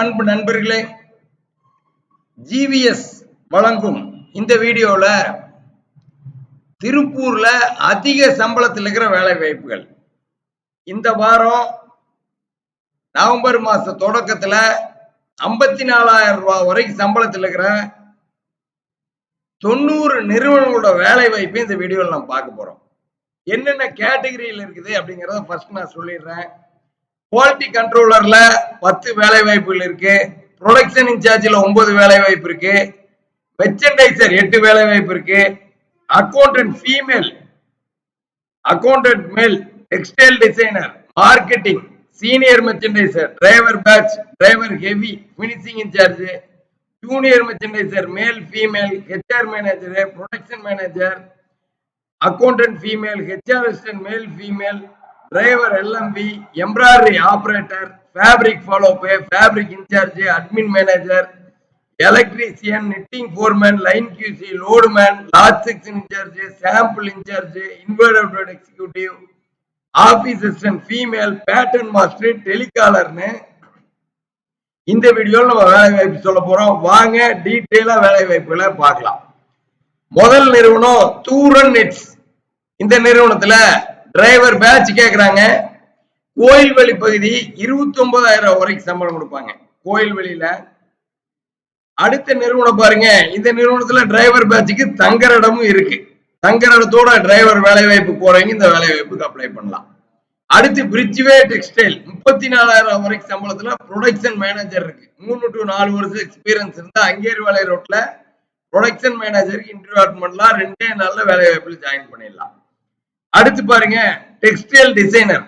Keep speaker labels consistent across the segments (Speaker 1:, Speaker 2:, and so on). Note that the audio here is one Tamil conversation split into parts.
Speaker 1: அன்பு நண்பர்களே ஜிவிஎஸ் வழங்கும் இந்த வீடியோல திருப்பூர்ல அதிக சம்பளத்தில் இருக்கிற வேலை வாய்ப்புகள். இந்த வாரம் நவம்பர் மாச தொடக்கத்துல ஐம்பத்தி நாலாயிரம் ரூபாய் வரைக்கும் சம்பளத்தில் இருக்கிற தொண்ணூறு நிறுவனங்களோட வேலை வாய்ப்பை இந்த வீடியோவில் நம்ம பார்க்க போறோம். என்னென்ன கேட்டகரியில் இருக்குது அப்படிங்கறத ஃபர்ஸ்ட் நான் சொல்லிடுறேன். குவாலிட்டி கண்ட்ரோலர்ல பத்து வேலை வாய்ப்புகள் இருக்கு ப்ரொடக்ஷன் இன்சார்ஜில் ஒன்பது வேலை வாய்ப்பு இருக்கு. மெர்ச்சன்டைசர் எட்டு வேலை வாய்ப்பு இருக்கு accountant female accountant male textile designer marketing senior merchandiser driver batch driver heavy finishing incharge junior merchandiser male female HR manager production manager accountant female HR assistant male female driver LMP embroidery operator fabric follow pay fabric incharge admin manager electrician knitting foreman line QC loadman lodge incharge sample incharge inverter executive office assistant female pattern master டெலிகாலர்னு இந்த வீடியோவில் நம்ம வேலை வாய்ப்பு சொல்ல போகிறோம் வாங்க டீட்டெயிலாக வேலை வாய்ப்புகளை பார்க்கலாம். முதல் நிறுவனம் தூரன் நெட்ஸ் இந்த நிறுவனத்தில் டிரைவர் பேட்ச் கேக்குறாங்க. கோயில்வெளி பகுதி இருபத்தி ஒன்பதாயிரம் வரைக்கும் சம்பளம் கொடுப்பாங்க. கோயில்வெளியில. அடுத்த நிறுவனம் பாருங்க. இந்த நிறுவனத்துல டிரைவர் பேட்சுக்கு தங்குற இடமும் இருக்கு. தங்குற இடத்தோட டிரைவர் வேலை வாய்ப்பு போறவங்க இந்த வேலை வாய்ப்புக்கு அப்ளை பண்ணலாம். அடுத்து பிரிட்ஜ்வே டெக்ஸ்டைல் முப்பத்தி நாலாயிரம் வரைக்கும் சம்பளத்துல ப்ரொடக்ஷன் மேனேஜர் இருக்கு. மூணு டு நாலு வருஷம் எக்ஸ்பீரியன்ஸ் இருந்தா அங்கேரி வேலை ரோட்ல ப்ரொடக்ஷன் மேனேஜருக்கு இன்டர்வியூ பண்ணலாம். ரெண்டே நாள்ல வேலை வாய்ப்புல ஜாயின் பண்ணிடலாம். அடுத்து பாருங்க டெக்ஸ்டைல் டிசைனர்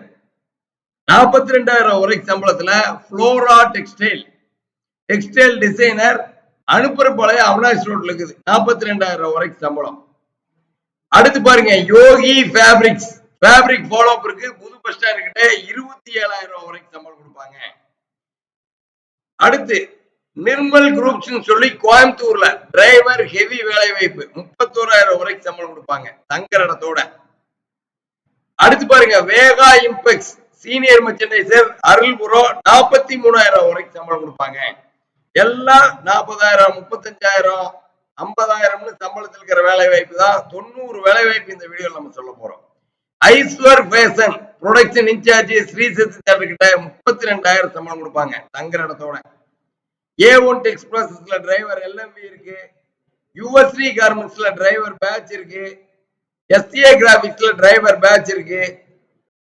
Speaker 1: நாற்பத்தி ரெண்டாயிரம் வரைக்கும் சம்பளத்துல ஃப்ளோரா டெக்ஸ்டைல் டெக்ஸ்டைல் டிசைனர் அனுப்புறப்பாளைய அவினாஷ் ரோட்ல இருக்குது. நாற்பத்தி ரெண்டாயிரம் வரைக்கும் சம்பளம். அடுத்து பாருங்க யோகி ஃபேப்ரிக்ஸ் ஃபேப்ரிக் ஃபாலோ இருக்கு. புது பஸ் ஸ்டாண்ட் கிட்ட இருபத்தி ஏழாயிரம் ரூபாய் வரைக்கும் சம்பளம் கொடுப்பாங்க. அடுத்து நிர்மல் குரூப்ஸ் சொல்லி கோயம்புத்தூர்ல டிரைவர் ஹெவி வேலை வாய்ப்பு முப்பத்தோராயிரம் வரைக்கும் சம்பளம் கொடுப்பாங்க. தங்குற இடத்தோட. அடுத்து பாருங்க Vega Impex senior merchandiser Arulpuram நாற்பத்தி மூணாயிரம் வரைக்கும் சம்பளம் கொடுப்பாங்க. எல்லாம் நாற்பதாயிரம் முப்பத்தஞ்சாயிரம் ஐம்பதாயிரம்னு சம்பளத்தில் இருக்கிற வேலை வாய்ப்பு தான் தொண்ணூறு வேலை வாய்ப்பு இந்த வீடியோவில் நம்ம சொல்ல போறோம். Aishwar fashion production incharge Sri Shakti theatre கிட்ட முப்பத்தி ரெண்டாயிரம் சம்பளம் கொடுப்பாங்க தங்குற இடத்தோட. ஏ ஒன் எக்ஸ்பிரஸ்ல டிரைவர் எல்எம்பி இருக்கு. யுவஸ்ரீ கார்மெண்ட்ஸ்ல டிரைவர் பேட்ச் இருக்கு. எஸ்ஏ கிராபிக்ஸ்ல டிரைவர் பேட்ச் இருக்கு.